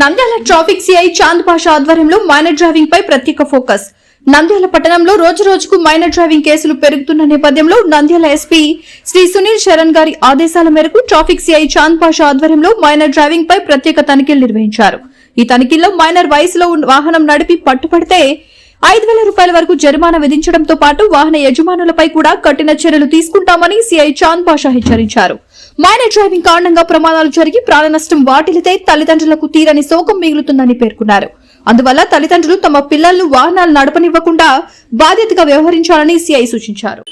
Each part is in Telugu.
నంద్యాల ట్రాఫిక్ సిఐ చాంద్ పాషా ఆధ్వర్యంలో మైనర్ డ్రైవింగ్ పై ప్రత్యేక ఫోకస్. నంద్యాల పట్టణంలో రోజు రోజుకు మైనర్ డ్రైవింగ్ కేసులు పెరుగుతున్న నేపథ్యంలో నంద్యాల ఎస్పీ శ్రీ సునీల్ శరణ్ గారి ఆదేశాల మేరకు ట్రాఫిక్ సిఐ చాంద్ పాషా ఆధ్వర్యంలో మైనర్ డ్రైవింగ్ పై ప్రత్యేక తనిఖీలు నిర్వహించారు. ఈ తనిఖీల్లో మైనర్ వయసులో ఉన్న వాహనం నడిపి పట్టుపడితే ఐదు వేల రూపాయల వరకు జరిమానా విధించడంతో పాటు వాహన యజమానులపై కూడా కఠిన చర్యలు తీసుకుంటామని సిఐ చాంద్ పాషా హెచ్చరించారు. మైనర్ డ్రైవింగ్ కారణంగా ప్రమాదాలు జరిగి ప్రాణ నష్టం వాటిల్లితే తల్లిదండ్రులకు తీరని శోకం మిగులుతుందని పేర్కొన్నారు. అందువల్ల తల్లిదండ్రులు తమ పిల్లలను వాహనాలు నడపనివ్వకుండా బాధ్యతగా వ్యవహరించాలని సిఐ సూచించారు.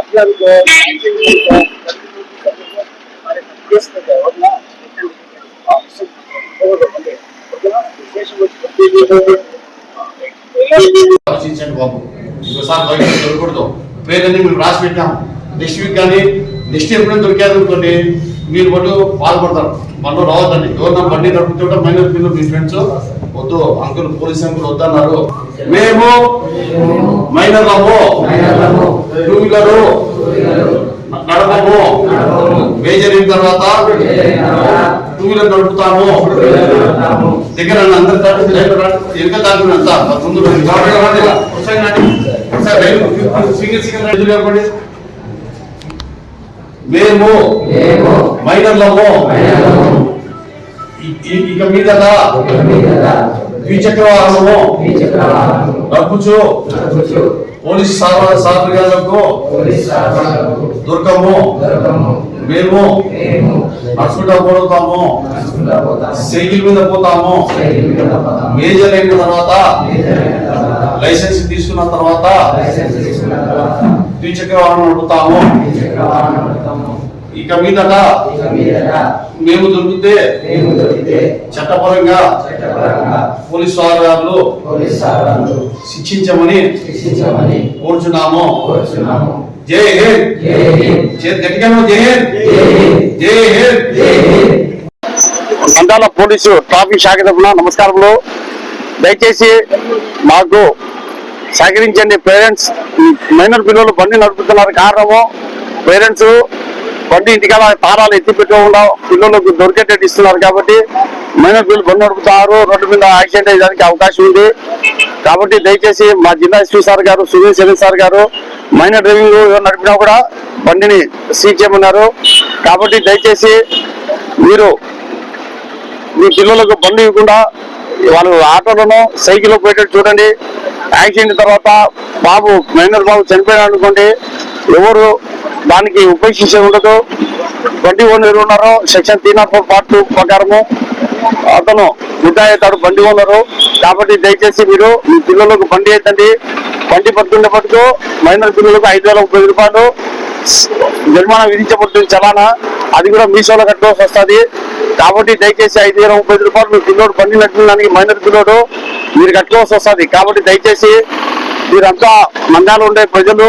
అట్లా ఆలోచించండి బాబు. ఇంకోసారి బయట దొరకకూడదు. మేము రాసి పెట్టాము నెక్స్ట్ వీక్ కానీ నెక్స్ట్ ఎప్పుడైనా దొరికారు అనుకోండి మీరు మటు బాధపడతారు. మనలో రావద్దండి. ఎవరన్నా బండి నడుపుతుంటే మైనర్ పిల్లలు మీ ఫ్రెండ్స్ వద్దు అంకుల్ పోలీస్ అంకుల్ వద్దన్నారు. మేము మైనర్లము టూ వీలరు. నడపము. మేజర్ అయిన తర్వాత టూ వీలర్ నడుపుతాము దగ్గర ముందు సింగిల్ సింగిల్. మేము మైనర్లము. ఇక మీదట ద్విచక్ర వాహనము నడుపుచు. పోలీస్ సార్ సార్గాలకు దుర్గము మేము నడుచుకుంటా పోతాము. సైకిల్ మీద పోతాము. మేజర్ అయిన తర్వాత లైసెన్స్ తీసుకున్న తర్వాత ద్విచక్ర వాహనం నడుపుతాము. ఇక మీదట మేము దొరికితే చట్టపరంగా పోలీస్ వారు శిక్షించమని కోరుచున్నాము. జై హింద్. జై హింద్. జై హింద్. నంద్యాల పోలీసు ట్రాఫిక్ శాఖ తరఫున నమస్కారములు. దయచేసి మాకు సహకరించండి. పేరెంట్స్ మైనర్ పిల్లలు బండి నడుపుతున్నారు. కారణము పేరెంట్స్ బండి ఇంటికాల తారాలు ఎత్తి పెట్టకుండా పిల్లలకు దొరికేటట్టు ఇస్తున్నారు కాబట్టి మైనర్ పిల్లలు బండి నడుపుతారు రోడ్డు మీద యాక్సిడెంట్ అయ్యేదానికి అవకాశం ఉంది. కాబట్టి దయచేసి మా జిల్లా ఎస్పీ సార్ గారు సునీల్ శరణ్ సార్ గారు మైనర్ డ్రైవింగ్ నడిపినా కూడా బండిని సీజ్ చేయమన్నారు. కాబట్టి దయచేసి మీరు మీ పిల్లలకు బండి ఇవ్వకుండా వాళ్ళు ఆటోలను సైకిల్ పోయేటట్టు చూడండి. యాక్సిడెంట్ తర్వాత బాబు మైనర్ బాబు చనిపోయాడు అనుకోండి ఎవరు దానికి ఉపేక్షించే ఉండదు. బండి ఓనర్ ఉన్నారు. Section three nought four part two ప్రకారము అతను ముద్దాయితాడు బండి ఓనరు. కాబట్టి దయచేసి మీరు మీ పిల్లలకు బండి ఎత్తండి బండి పట్టుకునేపట్టుకు మైనర్ పిల్లలకు ఐదు వేల ముప్పై రూపాయలు. జరిమానా విధించబడుతుంది చలానా. అది కూడా మీషోలో కట్టుకోవాల్సి వస్తుంది. కాబట్టి దయచేసి ఐదు వేల ముప్పై రూపాయలు మీ పిల్లోడు బండి నడిపినానికి మైనర్ పిల్లోడు మీరు కట్టుకోవాల్సి వస్తుంది. కాబట్టి దయచేసి మీరంతా మందాలు ఉండే ప్రజలు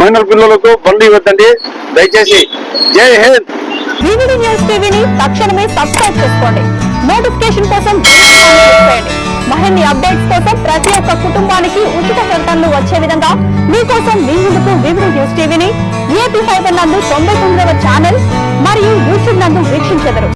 మైనర్ పిల్లలకు బండి ఇవ్వద్దండి. దయచేసి జై హింద్. వివిడి న్యూస్ టీవీని తక్షణమే సబ్స్క్రైబ్ చేసుకోండి. నోటిఫికేషన్ కోసం బెల్ మరిన్ని అప్డేట్స్ కోసం ప్రతి ఒక్క కుటుంబానికి ఉచిత ప్రకటనలు వచ్చే విధంగా మీకోసం మీ ముందుకు వివిడి న్యూస్ టీవీని ఏపీ ఫైబర్ నందు తొంభై తొమ్మిదవ ఛానల్ మరియు యూట్యూబ్ నందు వీక్షించెదరు.